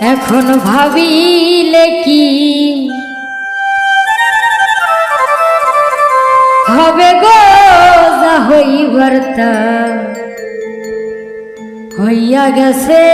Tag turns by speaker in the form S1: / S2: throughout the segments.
S1: এখন ভাবিলে কি? হবে গো যা হইবার তা হইয়া গেছে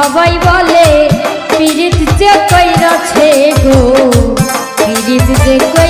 S1: সবাই বলে পিরিত যে কইরাছে গো পিরিত যে কই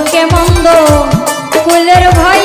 S1: লোকে মন্দ ফুলের ভয়